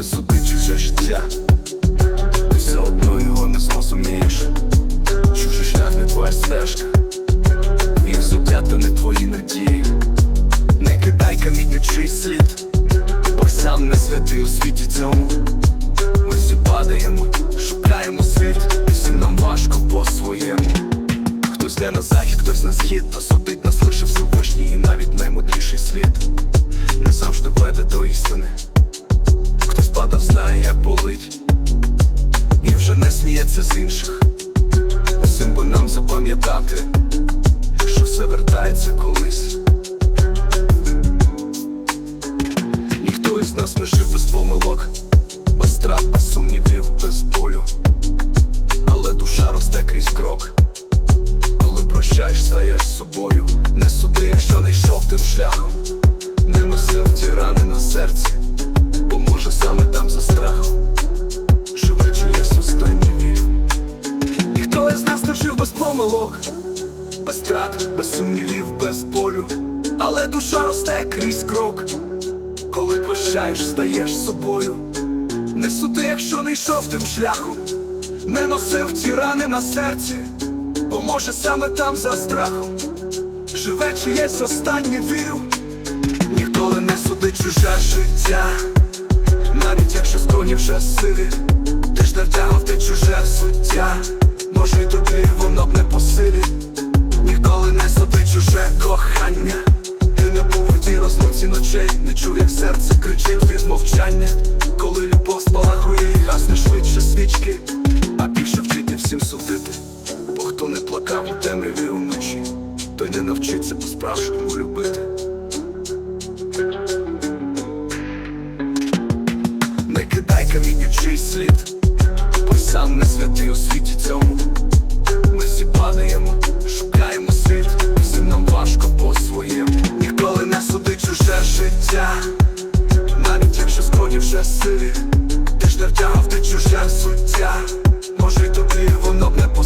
не суди чуже життя. Ти все одно його не зрозумієш. Чужий шлях не твоя стежка. Їх зуб'ята не твої надії. Не кидай камінь чий слід, бо сам не святий у світі цьому. Ми всі падаємо, шукаємо світ, і всім нам важко по-своєму. Хтось йде на захід, хтось на схід, та судить нас лише Всевишній і навіть наймудріший сміється з інших. Усім би нам запам'ятати, що все вертається колись. Ніхто із нас не жив без помилок, без страх, без сумнівів, без болю. Але душа росте крізь крок. Коли прощаєш, стаєш собою. Не суди, якщо не йшов тим шляхом. Не носив ті рани на серці, помилок, без страт, без сумнівів, без болю. Але душа росте крізь крок. Коли прощаєш, стаєш собою. Не суди, якщо не йшов тим шляхом, не носив ті рани на серці, бо може саме там за страхом живе чиєсь останнє віру. Ніколи не судить чуже життя, навіть якщо скроні вже сиві, ти ж не втягав ти чуже суття, може й тобі воно б не по силі, ніколи не судить чуже кохання, ти не був у тій розлуці ночей, не чув, як серце кричить від мовчання, коли любов спалахує і гасне швидше свічки, а більше вчити всім судити, бо хто не плакав у темряві уночі, той не навчиться по-справжньому любити. Не кидай камінь у чийсь слід, бо сам не святий у часи, ти ж не втягав, ти чужа суття, може тобі воно б не по